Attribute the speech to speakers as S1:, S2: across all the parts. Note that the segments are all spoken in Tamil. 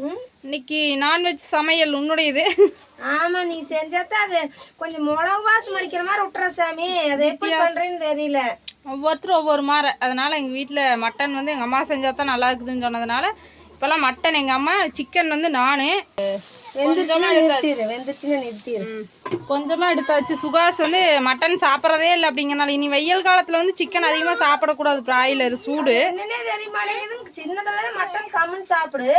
S1: இன்னைக்கு நான்வெஜ் சமையல் உன்னுடையது.
S2: ஆமா நீ செஞ்சாதான் அது கொஞ்சம் மிளகு வாசம் அடிக்கிற மாதிரி விட்டுற சாமி. அதை எப்படி பண்றேன்னு தெரியல.
S1: ஒவ்வொருத்தரும் ஒவ்வொரு மாதிரி. அதனால எங்கள் வீட்டில் மட்டன் வந்து எங்கள் அம்மா செஞ்சால் தான் நல்லா இருக்குதுன்னு சொன்னதுனால இப்போல்லாம் மட்டன் எங்கள் அம்மா சிக்கன் வந்து நான்.
S2: வெந்துச்சுன்னா நிறுத்திடு வெந்துச்சுன்னா நிறுத்திடு
S1: கொஞ்சமாக எடுத்தாச்சு. சுகாஸ் வந்து மட்டன் சாப்பிட்றதே இல்லை அப்படிங்கறனால இனி வெயில் காலத்தில் வந்து சிக்கன் அதிகமாக சாப்பிடக்கூடாது பிராய்லர் சூடு.
S2: என்னன்னே தெரிய மாட்டேங்குது சின்னதுல மட்டன் கம்மன் சாப்பிடு.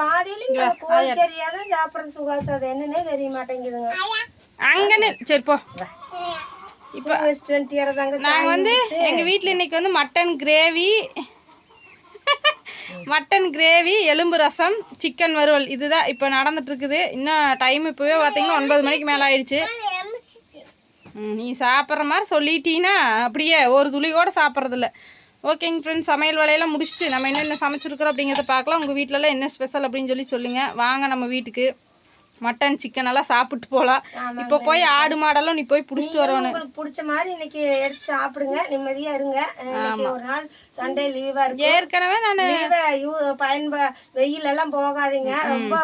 S2: பாதியில கோழிக்கறியாதான் சாப்பிடுறது சுகாசம் அது என்னன்னே தெரிய மாட்டேங்குதுங்க.
S1: அங்கன்னு சரி போ. இப்போ நாங்கள் வந்து எங்கள் வீட்டில் இன்னைக்கு வந்து மட்டன் கிரேவி மட்டன் கிரேவி எலும்பு ரசம் சிக்கன் வறுவல். இதுதான் இப்போ நடந்துட்டு இருக்குது இன்னும் டைம் இப்போவே பார்த்தீங்கன்னா ஒன்பது மணிக்கு மேலே ஆயிடுச்சு. நீ சாப்பிட்ற மாதிரி சொல்லிட்டீன்னா அப்படியே ஒரு துளி கூட சாப்பிட்றதில்ல. ஓகேங்க ஃப்ரெண்ட்ஸ் சமையல் வேலையெல்லாம் முடிச்சுட்டு நம்ம என்னென்ன சமைச்சிருக்கிறோம் அப்படிங்கிறத பார்க்கலாம். உங்கள் வீட்டிலலாம் என்ன ஸ்பெஷல் அப்படின்னு சொல்லி சொல்லுங்கள் வாங்க நம்ம வீட்டுக்கு. மட்டன் சிக்கன் எல்லாம் சாப்பிட்டு போகலாம் இப்போ போய் ஆடு மாடெல்லாம் நீ போய் பிடிச்சிட்டு வரணும்.
S2: பிடிச்ச மாதிரி இன்னைக்கு எடுத்து சாப்பிடுங்க. நிம்மதியா இருங்க. ஒரு நாள் சண்டே லீவா இருக்கு
S1: ஏற்கனவே நான்
S2: பயன்ப வெயில் எல்லாம் போகாதீங்க. ரொம்ப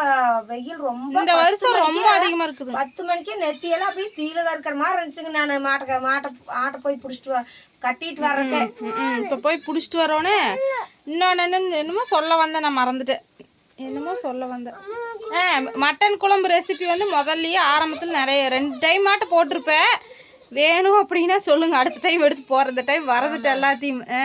S2: வெயில் ரொம்ப
S1: இந்த வருஷம் ரொம்ப அதிகமாக இருக்குது.
S2: பத்து மணிக்கே நெத்தியெல்லாம் அப்படியே தீல இருக்கிற மாதிரி இருந்துச்சுங்க நான். மாட்டை மாட்டை ஆட்டை போய் பிடிச்சிட்டு கட்டிட்டு வர்றதுக்கு.
S1: இப்போ போய் பிடிச்சிட்டு வரோன்னு இன்னொன்று என்ன என்னமோ சொல்ல வந்தேன் நான் மறந்துட்டேன். என்னமோ சொல்ல வந்தேன். ஆ மட்டன் குழம்பு ரெசிபி வந்து முதல்லையே ஆரம்பத்தில் நிறைய ரெண்டு டைம் மாட்டம் போட்டிருப்பேன். வேணும் அப்படின்னா சொல்லுங்கள் அடுத்த டைம் எடுத்து போகிற டைம் வரதுட்டு எல்லாத்தையும். ஆ?